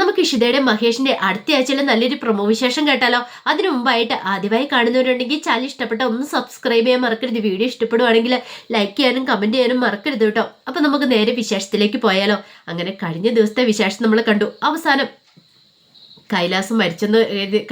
നമുക്ക് ഇഷിതയുടെ മഹേഷിന്റെ അടുത്ത ആഴ്ചയിലെ നല്ലൊരു പ്രൊമോ വിശേഷം കേട്ടാലോ? അതിനു മുമ്പായിട്ട് ആദ്യമായി കാണുന്നവരുണ്ടെങ്കിൽ ചാനൽ ഇഷ്ടപ്പെട്ട ഒന്ന് സബ്സ്ക്രൈബ് ചെയ്യാൻ മറക്കരുത്. വീഡിയോ ഇഷ്ടപ്പെടുവാണെങ്കിൽ ലൈക്ക് ചെയ്യാനും കമന്റ് ചെയ്യാനും മറക്കരുത് കേട്ടോ. അപ്പൊ നമുക്ക് നേരെ വിശേഷത്തിലേക്ക് പോയാലോ. അങ്ങനെ കഴിഞ്ഞ ദിവസത്തെ വിശേഷം നമ്മൾ കണ്ടു. അവസാനം കൈലാസം മരിച്ചെന്ന്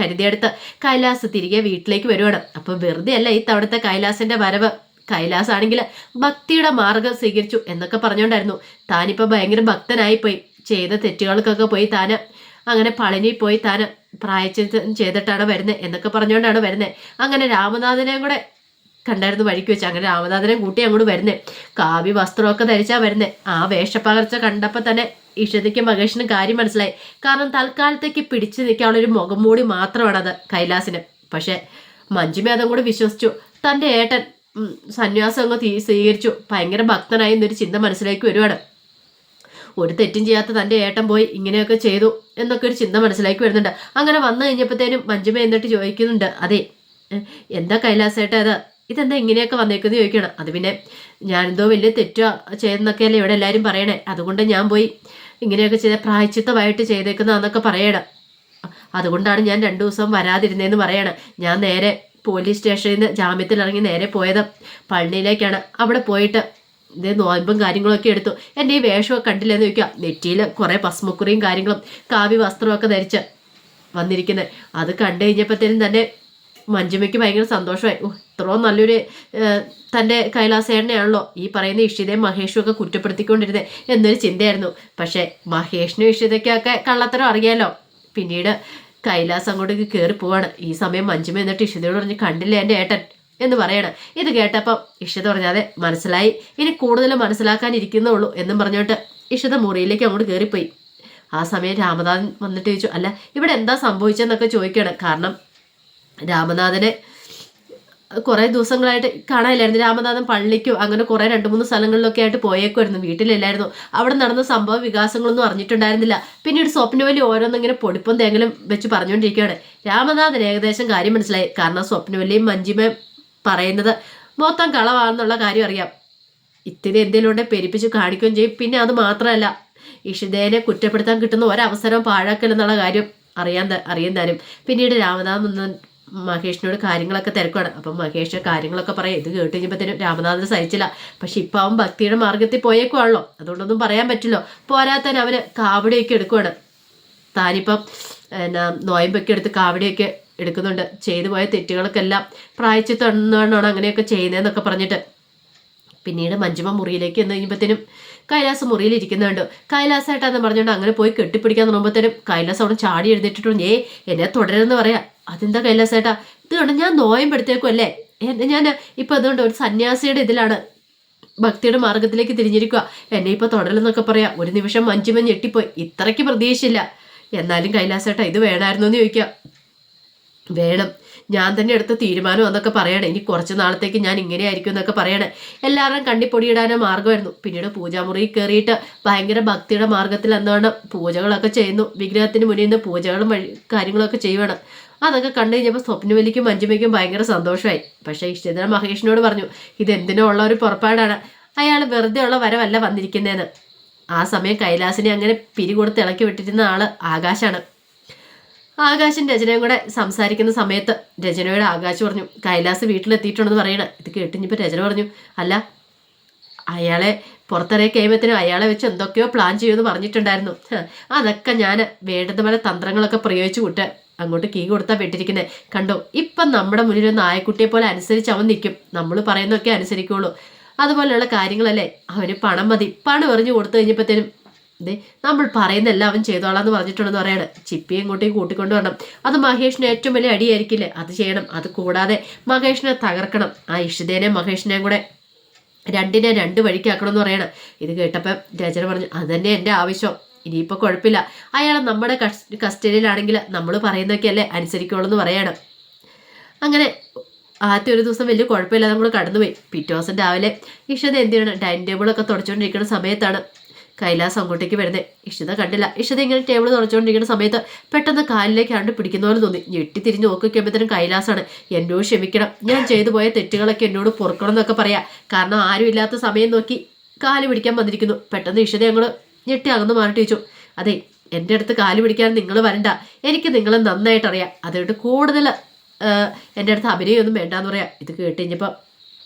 കരുതിയെടുത്ത് കൈലാസ് തിരികെ വീട്ടിലേക്ക് വരുവാണ്. അപ്പൊ വെറുതെ അല്ല ഈ തവണത്തെ കൈലാസിന്റെ വരവ്. കൈലാസ് ആണെങ്കിൽ ഭക്തിയുടെ മാർഗം സ്വീകരിച്ചു എന്നൊക്കെ പറഞ്ഞുകൊണ്ടായിരുന്നു. താനിപ്പോ ഭയങ്കര ഭക്തനായിപ്പോയി. ചെയ്ത തെറ്റുകൾക്കൊക്കെ പോയി താന് അങ്ങനെ പളനി പോയി താന് പ്രായച്ചിത്തം ചെയ്തിട്ടാണ് വരുന്നത് എന്നൊക്കെ പറഞ്ഞുകൊണ്ടാണ് വരുന്നത് അങ്ങനെ രാമനാഥനെയും കൂടെ കണ്ടായിരുന്നു വഴിക്ക് വെച്ച്. അങ്ങനെ രാമനാഥനെ കൂട്ടി അങ്ങോട്ട് വരുന്നേ. കാവ്യ വസ്ത്രമൊക്കെ ധരിച്ചാ വരുന്നേ. ആ വേഷപ്പകർച്ച കണ്ടപ്പോൾ തന്നെ ഇഷതയ്ക്ക് മഹേഷിന് കാര്യം മനസ്സിലായി. കാരണം തൽക്കാലത്തേക്ക് പിടിച്ചു നിൽക്കാനുള്ള ഒരു മുഖം മൂടി മാത്രമാണത് കൈലാസിന്. പക്ഷേ മഞ്ജുമ അതും കൂടി വിശ്വസിച്ചു. തന്റെ ഏട്ടൻ സന്യാസം അങ്ങ് സ്വീകരിച്ചു. ഭയങ്കര ഭക്തനായി എന്നൊരു ചിന്ത മനസ്സിലേക്ക് വരുവാണ്. ഒരു തെറ്റും ചെയ്യാത്ത തന്റെ ഏട്ടൻ പോയി ഇങ്ങനെയൊക്കെ ചെയ്തു എന്നൊക്കെ ഒരു ചിന്ത മനസ്സിലാക്കി വരുന്നുണ്ട്. അങ്ങനെ വന്നു കഴിഞ്ഞപ്പോഴത്തേനും മഞ്ജുമ എന്നിട്ട് ചോദിക്കുന്നുണ്ട് അതെ എന്താ കൈലാസേട്ടാ അത് ഇതെന്താ ഇങ്ങനെയൊക്കെ വന്നേക്കെന്ന് ചോദിക്കണം? അത് പിന്നെ ഞാനെന്തോ വലിയ തെറ്റോ ചെയ്തെന്നൊക്കെയല്ലേ ഇവിടെ എല്ലാവരും പറയണേ. അതുകൊണ്ട് ഞാൻ പോയി ഇങ്ങനെയൊക്കെ ചെയ്ത പ്രായച്ചിത്തമായിട്ട് ചെയ്തേക്കുന്നതെന്നൊക്കെ പറയണം. അതുകൊണ്ടാണ് ഞാൻ രണ്ട് ദിവസം വരാതിരുന്നതെന്ന് പറയണം. ഞാൻ നേരെ പോലീസ് സ്റ്റേഷനിൽ നിന്ന് ജാമ്യത്തിൽ ഇറങ്ങി നേരെ പോയത് പള്ളിയിലേക്കാണ്. അവിടെ പോയിട്ട് ഇത് നോയമ്പും കാര്യങ്ങളൊക്കെ എടുത്തു. എന്റെ ഈ വേഷമൊക്കെ കണ്ടില്ലെന്ന് ചോദിക്കുക. നെറ്റിയിൽ കുറേ പസ്മുക്കുറിയും കാര്യങ്ങളും കാവ്യ വസ്ത്രമൊക്കെ ധരിച്ച് വന്നിരിക്കുന്നത് അത് കണ്ടു കഴിഞ്ഞപ്പോഴത്തേനും തന്നെ മഞ്ജുമയ്ക്ക് ഭയങ്കര സന്തോഷമായി. ഓ ഇത്രയും നല്ലൊരു തന്റെ കൈലാസേണ്ണയാണല്ലോ ഈ പറയുന്ന ഇഷിതയും മഹേഷും ഒക്കെ കുറ്റപ്പെടുത്തിക്കൊണ്ടിരുന്നത് എന്നൊരു ചിന്തയായിരുന്നു. പക്ഷേ മഹേഷിനും ഇഷിതയ്ക്കൊക്കെ കള്ളത്തരം അറിയാമല്ലോ പിന്നീട് കൈലാസം അങ്ങോട്ടേക്ക് കയറി പോവാണ്. ഈ സമയം മഞ്ജുമ എന്നിട്ട് ഇഷിതയോട് പറഞ്ഞ് കണ്ടില്ല എന്റെ ഏട്ടൻ? എന്ന് പറയണം. ഇത് കേട്ടപ്പം ഇഷിത പറഞ്ഞാതെ മനസ്സിലായി. ഇനി കൂടുതൽ മനസ്സിലാക്കാൻ ഇരിക്കുന്നേ ഉള്ളൂ എന്നും പറഞ്ഞോട്ട് ഇഷിത മുറിയിലേക്ക് അങ്ങോട്ട് കയറിപ്പോയി ആ സമയം രാമനാഥൻ വന്നിട്ട് ചോദിച്ചു അല്ല ഇവിടെ എന്താ സംഭവിച്ചതെന്നൊക്കെ ചോദിക്കണം. കാരണം രാമനാഥനെ കുറേ ദിവസങ്ങളായിട്ട് കാണാനില്ലായിരുന്നു. രാമനാഥൻ പള്ളിക്കോ അങ്ങനെ കുറേ രണ്ട് മൂന്ന് സ്ഥലങ്ങളിലൊക്കെ ആയിട്ട് പോയേക്കുമായിരുന്നു വീട്ടിലില്ലായിരുന്നു. അവിടെ നടന്ന സംഭവ വികാസങ്ങളൊന്നും അറിഞ്ഞിട്ടുണ്ടായിരുന്നില്ല. പിന്നീട് സ്വപ്നവലി ഓരോന്നിങ്ങനെ പൊടിപ്പും തേങ്ങലും വെച്ച് പറഞ്ഞുകൊണ്ടിരിക്കുകയാണ്. രാമനാഥൻ ഏകദേശം കാര്യം മനസ്സിലായി. കാരണം സ്വപ്നവല്ലിയും മഞ്ജിമയും പറയുന്നത്. മൊത്തം കളവാണെന്നുള്ള കാര്യം അറിയാം. ഇത്തിരി എന്തെങ്കിലും ഉണ്ടെങ്കിൽ പെരിപ്പിച്ച് കാണിക്കുകയും ചെയ്യും. പിന്നെ അത് മാത്രമല്ല ഇഷിതേനെ കുറ്റപ്പെടുത്താൻ കിട്ടുന്ന ഒരവസരം പാഴാക്കലെന്നുള്ള കാര്യം അറിയാൻ അറിയുന്നാലും പിന്നീട് രാമനാഥൻ മഹേഷിനോട് കാര്യങ്ങളൊക്കെ തിരക്കാണ് അപ്പം മഹേഷ് കാര്യങ്ങളൊക്കെ പറയാം. ഇത് കേട്ട് കഴിഞ്ഞപ്പോഴത്തേനും രാമനാഥന് സഹിച്ചില്ല. പക്ഷെ ഇപ്പം അവൻ ഭക്തിയുടെ മാർഗത്തിൽ പോയേക്കുവാണല്ലോ. അതുകൊണ്ടൊന്നും പറയാൻ പറ്റില്ലോ. പോരാത്തതിന് അവന് കാവടിയൊക്കെ എടുക്കുവാണ്. താനിപ്പം എന്നാ നോയമ്പൊക്കെ എടുത്ത് കാവടിയൊക്കെ എടുക്കുന്നുണ്ട്. ചെയ്തു പോയ തെറ്റുകൾക്കെല്ലാം തന്നാണ് അങ്ങനെയൊക്കെ ചെയ്യുന്നതെന്നൊക്കെ പറഞ്ഞിട്ട്. പിന്നീട് മഞ്ജുമ മുറിയിലേക്ക് എന്ന് കഴിയുമ്പോഴത്തേനും കൈലാസ് മുറിയിൽ ഇരിക്കുന്നുണ്ട്. കൈലാസായിട്ടാന്ന് പറഞ്ഞുകൊണ്ട് അങ്ങനെ പോയി കെട്ടിപ്പിടിക്കാൻ തുടങ്ങുമ്പോഴത്തേനും കൈലാസ് അവിടെ ചാടി എഴുന്നേറ്റിട്ടുണ്ട്. ഏ എന്നെ തുടരുന്ന് പറയാ. അതെന്താ കൈലാസേട്ടാ? ഇത് കണ്ട് ഞാൻ നോയമ്പെടുത്തേക്കും അല്ലേ? ഞാൻ ഇപ്പം അതുകൊണ്ട് ഒരു സന്യാസിയുടെ ഇതിലാണ് ഭക്തിയുടെ മാർഗത്തിലേക്ക് തിരിഞ്ഞിരിക്കുക. എന്നെ ഇപ്പം തുടരലെന്നൊക്കെ പറയാം. ഒരു നിമിഷം മഞ്ജുമ ഞെട്ടിപ്പോയി. ഇത്രയ്ക്ക് പ്രതീക്ഷയില്ല. എന്നാലും കൈലാസേട്ടാ ഇത് വേണമായിരുന്നു എന്ന് ചോദിക്കുക. വേണം. ഞാൻ തന്നെ എടുത്ത തീരുമാനം എന്നൊക്കെ പറയണേ. ഇനി കുറച്ച് നാളത്തേക്ക് ഞാൻ ഇങ്ങനെ ആയിരിക്കും എന്നൊക്കെ പറയണേ. എല്ലാവരും കണ്ണിപ്പൊടിയിടാനോ മാർഗമായിരുന്നു. പിന്നീട് പൂജാമുറിയിൽ കയറിയിട്ട് ഭയങ്കര ഭക്തിയുടെ മാർഗത്തിൽ എന്താണ് പൂജകളൊക്കെ ചെയ്യുന്നു. വിഗ്രഹത്തിന് മുന്നിൽ നിന്ന് പൂജകളും വഴി കാര്യങ്ങളൊക്കെ ചെയ്യുവാണ്. അതൊക്കെ കണ്ടു കഴിഞ്ഞപ്പോൾ സ്വപ്നവലിക്കും മഞ്ജുമയ്ക്കും ഭയങ്കര സന്തോഷമായി. പക്ഷേ ഇഷ്ടതര മഹേഷിനോട് പറഞ്ഞു ഇതെന്തിനോ ഉള്ള ഒരു പുറപ്പാടാണ്? അയാൾ വെറുതെ ഉള്ള വരവല്ല വന്നിരിക്കുന്നതെന്ന് ആ സമയം കൈലാസിനെ അങ്ങനെ പിരികൊടുത്ത് ഇളക്കി വിട്ടിരുന്ന ആൾ ആകാശാണ്. ആകാശും രചനയും കൂടെ സംസാരിക്കുന്ന സമയത്ത് രചനയോട് ആകാശ് പറഞ്ഞു കൈലാസ് വീട്ടിലെത്തിയിട്ടുണ്ടെന്ന് പറയണേ. ഇത് കേട്ടിഞ്ഞിപ്പോൾ രചന പറഞ്ഞു അല്ല അയാളെ പുറത്തിറങ്ങി കഴിയുമ്പോഴത്തേനും അയാളെ വെച്ച് എന്തൊക്കെയോ പ്ലാൻ ചെയ്യുമെന്ന് പറഞ്ഞിട്ടുണ്ടായിരുന്നു. അതൊക്കെ ഞാൻ വേണ്ടത് പോലെ തന്ത്രങ്ങളൊക്കെ പ്രയോഗിച്ചു വിട്ട് അങ്ങോട്ട് കീ കൊടുത്താൽ വിട്ടിരിക്കുന്നത് കണ്ടോ ഇപ്പം നമ്മുടെ മുന്നിൽ ഒരു നായക്കുട്ടിയെ പോലെ അനുസരിച്ച് അവൻ നിൽക്കും നമ്മൾ പറയുന്നതൊക്കെ അനുസരിക്കുള്ളൂ. അതുപോലെയുള്ള കാര്യങ്ങളല്ലേ അവന് പണം മതി. പണം എറിഞ്ഞു കൊടുത്തു കഴിഞ്ഞപ്പോഴത്തേനും ദേ നമ്മൾ പറയുന്നെല്ലാം അവൻ ചെയ്തോളാന്ന് പറഞ്ഞിട്ടുണ്ടെന്ന് പറയാണ്. ചിപ്പിയെ ഇങ്ങോട്ടേക്ക് കൂട്ടിക്കൊണ്ടു വരണം. അത് മഹേഷിന് ഏറ്റവും വലിയ അടിയായിരിക്കില്ലേ? അത് ചെയ്യണം അത് കൂടാതെ മഹേഷിനെ തകർക്കണം. ആ ഇഷിതേനെ മഹേഷിനെയും കൂടെ രണ്ടിനെ രണ്ട് വഴിക്കാക്കണമെന്ന് പറയണം. ഇത് കേട്ടപ്പം രചന പറഞ്ഞു അത് തന്നെ എന്റെ ആവശ്യം. ഇനിയിപ്പോൾ കുഴപ്പമില്ല. അയാൾ നമ്മുടെ കസ്- കസ്റ്റഡിയിലാണെങ്കിൽ നമ്മൾ പറയുന്നതൊക്കെയല്ലേ അനുസരിക്കുള്ളൂ എന്ന് പറയണം. അങ്ങനെ ആദ്യത്തെ ഒരു ദിവസം വലിയ കുഴപ്പമില്ലാതെ നമ്മൾ കടന്നുപോയി. പിറ്റേ ദിവസം രാവിലെ ഇഷ്ടത എന്ത് ചെയ്യണം? ഡൈനിങ് ടേബിളൊക്കെ തുടച്ചുകൊണ്ടിരിക്കുന്ന സമയത്താണ് കൈലാസ് അങ്ങോട്ടേക്ക് വരുന്നത് ഇഷിത കണ്ടില്ല. ഇഷിത ഇങ്ങനെ ടേബിൾ തുടച്ചുകൊണ്ടിരിക്കുന്ന സമയത്ത് പെട്ടെന്ന് കാലിലേക്ക് ആണ്ട് പിടിക്കുന്ന പോലെ തോന്നി. ഞെട്ടി തിരിഞ്ഞ് നോക്കിക്കുമ്പോഴത്തേനും കൈലാസാണ്. എന്നോട് ക്ഷമിക്കണം. ഞാൻ ചെയ്തു പോയ തെറ്റുകളൊക്കെ എന്നോട് പൊറുക്കണം എന്നൊക്കെ പറയാം. കാരണം ആരും ഇല്ലാത്ത സമയം നോക്കി കാൽ പിടിക്കാൻ വന്നിരിക്കുന്നു. പെട്ടെന്ന് ഇഷിത ഞങ്ങൾ ഞെട്ടി അകന്ന് മാറിട്ട് ചോദിച്ചു. അതെ എന്റെ അടുത്ത് കാൽ പിടിക്കാൻ നിങ്ങൾ വരണ്ട. എനിക്ക് നിങ്ങളെ നന്നായിട്ട് അറിയാം അതുകൊണ്ട് കൂടുതൽ എന്റെ അടുത്ത് അഭിനയമൊന്നും വേണ്ടാന്ന് പറയാം. ഇത് കേട്ട് കഴിഞ്ഞപ്പോൾ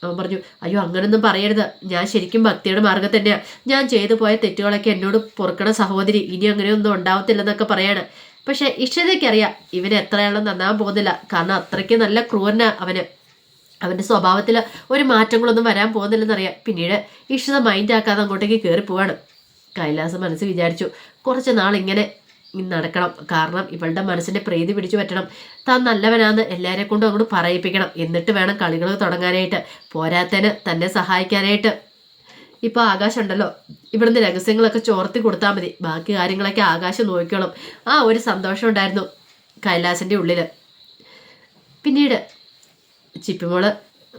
അവൻ പറഞ്ഞു അയ്യോ അങ്ങനൊന്നും പറയരുത്. ഞാൻ ശരിക്കും ഭക്തിയുടെ മാർഗം തന്നെയാണ് ഞാൻ ചെയ്തു പോയ തെറ്റുകളൊക്കെ എന്നോട് പൊറുക്കണ സഹോദരി. ഇനി അങ്ങനെയൊന്നും ഉണ്ടാവത്തില്ലെന്നൊക്കെ പറയാണ്. പക്ഷെ ഇഷ്ടതയ്ക്കറിയാം ഇവന് എത്രയാളും നന്നാൻ പോകുന്നില്ല. കാരണം അത്രയ്ക്ക് നല്ല ക്രൂരന അവന്. അവന്റെ സ്വഭാവത്തിൽ ഒരു മാറ്റങ്ങളൊന്നും വരാൻ പോകുന്നില്ലെന്നറിയാം. പിന്നീട് ഇഷ്ടത മൈൻഡ് ആക്കാതെ അങ്ങോട്ടേക്ക് കയറി പോവാണ് കൈലാസം മനസ്സ് വിചാരിച്ചു കുറച്ച് നാളിങ്ങനെ നടക്കണം. കാരണം ഇവളുടെ മനസ്സിന്റെ പ്രീതി പിടിച്ചു പറ്റണം. താൻ നല്ലവനാന്ന് എല്ലാവരെ കൊണ്ടും അങ്ങോട്ട് പറയിപ്പിക്കണം. എന്നിട്ട് വേണം കളികൾ തുടങ്ങാനായിട്ട് പോരാത്തന് തന്നെ സഹായിക്കാനായിട്ട്. ഇപ്പോൾ ആകാശമുണ്ടല്ലോ ഇവിടുന്ന് രഹസ്യങ്ങളൊക്കെ ചോർത്തി കൊടുത്താൽ മതി. ബാക്കി കാര്യങ്ങളൊക്കെ ആകാശം നോക്കിക്കോളും. ആ ഒരു സന്തോഷം ഉണ്ടായിരുന്നു കൈലാസിന്റെ ഉള്ളിൽ പിന്നീട് ചിപ്പിമോൾ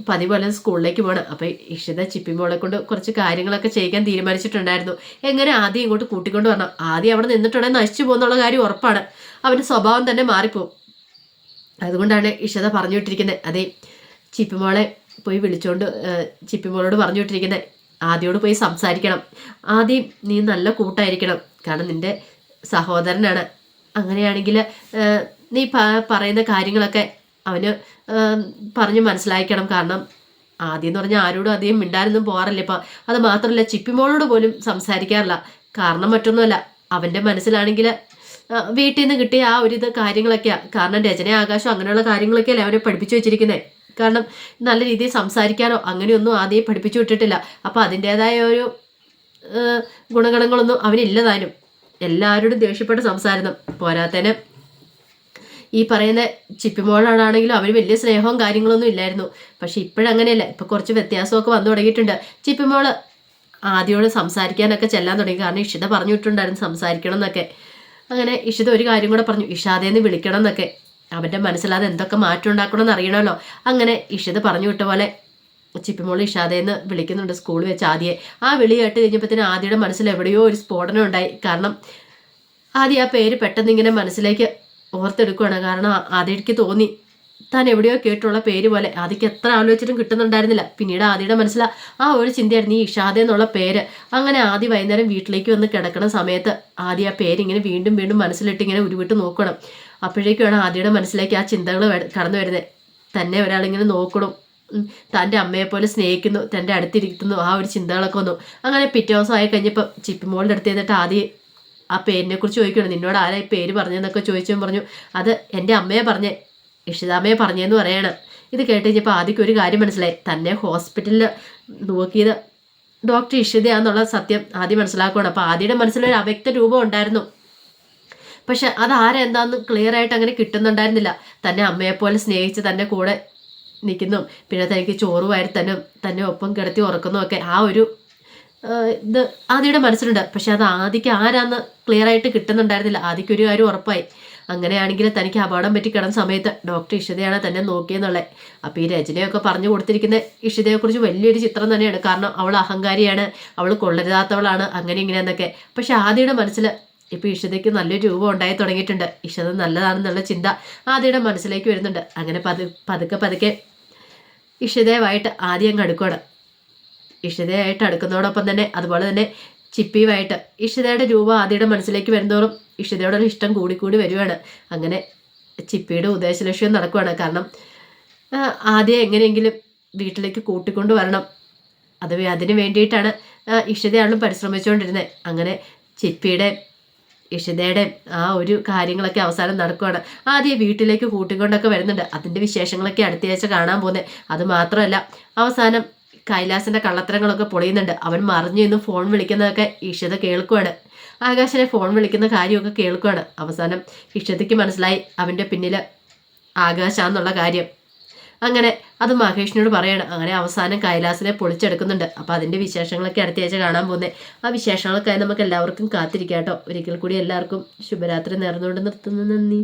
പതിപോലെ സ്കൂളിലേക്ക് പോകണം. അപ്പോൾ ഇഷിത ചിപ്പിമോളെ കൊണ്ട് കുറച്ച് കാര്യങ്ങളൊക്കെ ചെയ്യിക്കാൻ തീരുമാനിച്ചിട്ടുണ്ടായിരുന്നു. എങ്ങനെ ആദ്യം ഇങ്ങോട്ട് കൂട്ടിക്കൊണ്ട് വരണം? ആദ്യം അവിടെ നിന്നിട്ടുണ്ടെങ്കിൽ നശിച്ചു പോകുന്നുള്ള കാര്യം ഉറപ്പാണ്. അവന്റെ സ്വഭാവം തന്നെ മാറിപ്പോവും. അതുകൊണ്ടാണ് ഇഷിത പറഞ്ഞു വിട്ടിരിക്കുന്നത്. അതെ ചിപ്പിമോളെ പോയി വിളിച്ചുകൊണ്ട് ചിപ്പിമോളോട് പറഞ്ഞു വിട്ടിരിക്കുന്നത്. ആദ്യോട് പോയി സംസാരിക്കണം. ആദ്യം നീ നല്ല കൂട്ടായിരിക്കണം. കാരണം നിന്റെ സഹോദരനാണ്. അങ്ങനെയാണെങ്കിൽ നീ പറയുന്ന കാര്യങ്ങളൊക്കെ അവന് പറഞ്ഞ് മനസ്സിലാക്കണം കാരണം ആദ്യം എന്ന് പറഞ്ഞാൽ ആരോടും അധികം മിണ്ടാനൊന്നും പോകാറില്ല. ഇപ്പം അത് മാത്രമല്ല ചിപ്പിമോളോട് പോലും സംസാരിക്കാറില്ല. കാരണം മറ്റൊന്നുമല്ല അവന്റെ മനസ്സിലാണെങ്കിൽ വീട്ടിൽ നിന്ന് കിട്ടിയ ആ ഒരു ഇത് കാര്യങ്ങളൊക്കെയാണ് കാരണം രചന ആകാശം അങ്ങനെയുള്ള കാര്യങ്ങളൊക്കെയല്ലേ അവരെ പഠിപ്പിച്ചു വെച്ചിരിക്കുന്നത് കാരണം നല്ല രീതിയിൽ സംസാരിക്കാനോ അങ്ങനെയൊന്നും ആദ്യം പഠിപ്പിച്ചു വിട്ടിട്ടില്ല. അപ്പോൾ അതിന്റേതായ ഒരു ഗുണഗണങ്ങളൊന്നും അവനില്ലതാനും എല്ലാവരോടും ദേഷ്യപ്പെട്ട് സംസാരിക്കണം. പോരാത്തതിന് ഈ പറയുന്ന ചിപ്പിമോളാണെങ്കിലും അവർ വലിയ സ്നേഹവും കാര്യങ്ങളൊന്നും ഇല്ലായിരുന്നു. പക്ഷെ ഇപ്പോഴങ്ങനെയല്ല. ഇപ്പം കുറച്ച് വ്യത്യാസമൊക്കെ വന്നു തുടങ്ങിയിട്ടുണ്ട്. ചിപ്പിമോൾ ആദ്യമോട് സംസാരിക്കാനൊക്കെ ചെല്ലാൻ തുടങ്ങി. കാരണം ഇഷിത പറഞ്ഞു വിട്ടുണ്ടായിരുന്നു സംസാരിക്കണം എന്നൊക്കെ അങ്ങനെ ഇഷിത ഒരു കാര്യം കൂടെ പറഞ്ഞു. ഇഷാദേന്ന് വിളിക്കണം എന്നൊക്കെ അവന്റെ മനസ്സിലാതെ എന്തൊക്കെ മാറ്റം ഉണ്ടാക്കണം എന്ന് അറിയണമല്ലോ. അങ്ങനെ ഇഷിത പറഞ്ഞു വിട്ട പോലെ ചിപ്പിമോൾ ഇഷാദേന്ന് വിളിക്കുന്നുണ്ട് സ്കൂളിൽ വെച്ച് ആദ്യയെ ആ വിളി കേട്ട് കഴിഞ്ഞപ്പോഴത്തേന് ആദ്യയുടെ മനസ്സിൽ എവിടെയോ ഒരു സ്ഫോടനം ഉണ്ടായി. കാരണം ആദ്യം ആ പേര് പെട്ടെന്ന് ഇങ്ങനെ മനസ്സിലേക്ക് ഓർത്തെടുക്കുകയാണ് കാരണം ആദ്യക്ക് തോന്നി താൻ എവിടെയോ കേട്ടുള്ള പേര് പോലെ ആദ്യക്ക് എത്ര ആലോചിച്ചിട്ടും കിട്ടുന്നുണ്ടായിരുന്നില്ല. പിന്നീട് ആദ്യയുടെ മനസ്സിലാ ആ ഒരു ചിന്തയായിരുന്നു ഈ ഇഷാദ എന്നുള്ള പേര്. അങ്ങനെ ആദ്യ വൈകുന്നേരം വീട്ടിലേക്ക് വന്ന് കിടക്കുന്ന സമയത്ത് ആദ്യ ആ പേര് ഇങ്ങനെ വീണ്ടും വീണ്ടും മനസ്സിലിട്ട് ഇങ്ങനെ ഉരുവിട്ട് നോക്കണം. അപ്പോഴേക്കുമാണ് ആദ്യയുടെ മനസ്സിലേക്ക് ആ ചിന്തകൾ കടന്നു വരുന്നത്. തന്നെ ഒരാളിങ്ങനെ നോക്കണം. തന്റെ അമ്മയെപ്പോലെ സ്നേഹിക്കുന്നു തന്റെ അടുത്തിരിക്കുന്നു ആ ഒരു ചിന്തകളൊക്കെ വന്നു. അങ്ങനെ പിറ്റേ ദിവസം ആയി കഴിഞ്ഞപ്പോൾ ചിപ്പിമോളുടെ അടുത്ത് ചെയ്തിട്ട് ആദ്യം ആ പേരിനെ കുറിച്ച് ചോദിക്കണം നിന്നോട് ആരാ ഈ പേര് പറഞ്ഞതെന്നൊക്കെ ചോദിച്ചു പറഞ്ഞു. അത് എന്റെ അമ്മയെ പറഞ്ഞേ ഇഷിതാമ്മയെ പറഞ്ഞേന്ന് പറയാണ്. ഇത് കേട്ട് കഴിഞ്ഞപ്പോൾ ആദ്യം ഒരു കാര്യം മനസ്സിലായി. തന്നെ ഹോസ്പിറ്റലിൽ നോക്കിയത് ഡോക്ടർ ഇഷിതയാന്നുള്ള സത്യം ആദ്യം മനസ്സിലാക്കുകയാണ് അപ്പോൾ ആദ്യയുടെ മനസ്സിലൊരു അവ്യക്ത രൂപം ഉണ്ടായിരുന്നു. പക്ഷെ അത് ആരെന്താന്ന് ക്ലിയർ ആയിട്ട് അങ്ങനെ കിട്ടുന്നുണ്ടായിരുന്നില്ല. തന്നെ അമ്മയെപ്പോലെ സ്നേഹിച്ച് തന്നെ കൂടെ നിൽക്കുന്നു. പിന്നെ തനിക്ക് ചോറ് വാരി തന്നെ ഒപ്പം കിടത്തി ഉറക്കുന്നു ഒക്കെ ആ ഒരു ഇത് ആദിയുടെ മനസ്സിലുണ്ട്. പക്ഷെ അത് ആദിക്ക് ആരാന്ന് ക്ലിയർ ആയിട്ട് കിട്ടുന്നുണ്ടായിരുന്നില്ല. ആദിക്ക് ഒരു കാര്യം ഉറപ്പായി. അങ്ങനെയാണെങ്കിൽ തനിക്ക് അപകടം പറ്റി കിടന്ന സമയത്ത് ഡോക്ടർ ഇഷിതയാണ് തന്നെ നോക്കിയെന്നുള്ളത്. അപ്പോൾ ഈ രചനയൊക്കെ പറഞ്ഞു കൊടുത്തിരിക്കുന്ന ഇഷിതയെക്കുറിച്ച് വലിയൊരു ചിത്രം തന്നെയാണ്. കാരണം അവൾ അഹങ്കാരിയാണ് അവൾ കൊള്ളരുതാത്തവളാണ് അങ്ങനെ ഇങ്ങനെയെന്നൊക്കെ. പക്ഷെ ആദിയുടെ മനസ്സിൽ ഇപ്പോൾ ഇഷിതയ്ക്ക് നല്ലൊരു രൂപം ഉണ്ടായി തുടങ്ങിയിട്ടുണ്ട്. ഇഷിത നല്ലതാണെന്നുള്ള ചിന്ത ആദിയുടെ മനസ്സിലേക്ക് വരുന്നുണ്ട്. അങ്ങനെ പതു പതുക്കെ പതുക്കെ ഇഷിതയുമായിട്ട് ആദ്യം അങ്ങ് അടുക്കുകയാണ് ഇഷിതയായിട്ട് അടുക്കുന്നതോടൊപ്പം തന്നെ അതുപോലെ തന്നെ ചിപ്പിയുമായിട്ട് ഇഷിതയുടെ രൂപ ആദ്യയുടെ മനസ്സിലേക്ക് വരുന്നതോറും ഇഷിതയോടൊരു ഇഷ്ടം കൂടിക്കൂടി വരുവാണ്. അങ്ങനെ ചിപ്പിയുടെ ഉദ്ദേശലക്ഷ്യം നടക്കുവാണ്. കാരണം ആദ്യം എങ്ങനെയെങ്കിലും വീട്ടിലേക്ക് കൂട്ടിക്കൊണ്ടു വരണം. അത് അതിന് വേണ്ടിയിട്ടാണ് ഇഷിതയാളും പരിശ്രമിച്ചുകൊണ്ടിരുന്നത് അങ്ങനെ ചിപ്പിയുടെ ഇഷിതയുടെ ആ ഒരു കാര്യങ്ങളൊക്കെ അവസാനം നടക്കുവാണ്. ആദ്യം വീട്ടിലേക്ക് കൂട്ടിക്കൊണ്ടൊക്കെ വരുന്നുണ്ട്. അതിന്റെ വിശേഷങ്ങളൊക്കെ അടുത്തയാഴ്ച കാണാൻ പോകുന്നത് അത് മാത്രമല്ല അവസാനം കൈലാസിന്റെ കള്ളത്തരങ്ങളൊക്കെ പൊളിയുന്നുണ്ട്. അവൻ മറിഞ്ഞു നിന്ന് ഫോൺ വിളിക്കുന്നതൊക്കെ ഇഷിത കേൾക്കുവാണ്. ആകാശനെ ഫോൺ വിളിക്കുന്ന കാര്യമൊക്കെ കേൾക്കുവാണ്. അവസാനം ഇഷിതയ്ക്ക് മനസ്സിലായി അവന്റെ പിന്നിൽ ആകാശാന്നുള്ള കാര്യം. അങ്ങനെ അത് മഹേഷിനോട് പറയണം. അങ്ങനെ അവസാനം കൈലാസിനെ പൊളിച്ചെടുക്കുന്നുണ്ട്. അപ്പോൾ അതിന്റെ വിശേഷങ്ങളൊക്കെ അടുത്തയാഴ്ച കാണാൻ പോകുന്നത് ആ വിശേഷങ്ങളൊക്കെ നമുക്ക് എല്ലാവർക്കും കാത്തിരിക്കാം കേട്ടോ ഒരിക്കൽ കൂടി എല്ലാവർക്കും ശുഭരാത്രി നേർന്നുകൊണ്ട് നിർത്തുന്നു. നന്ദി.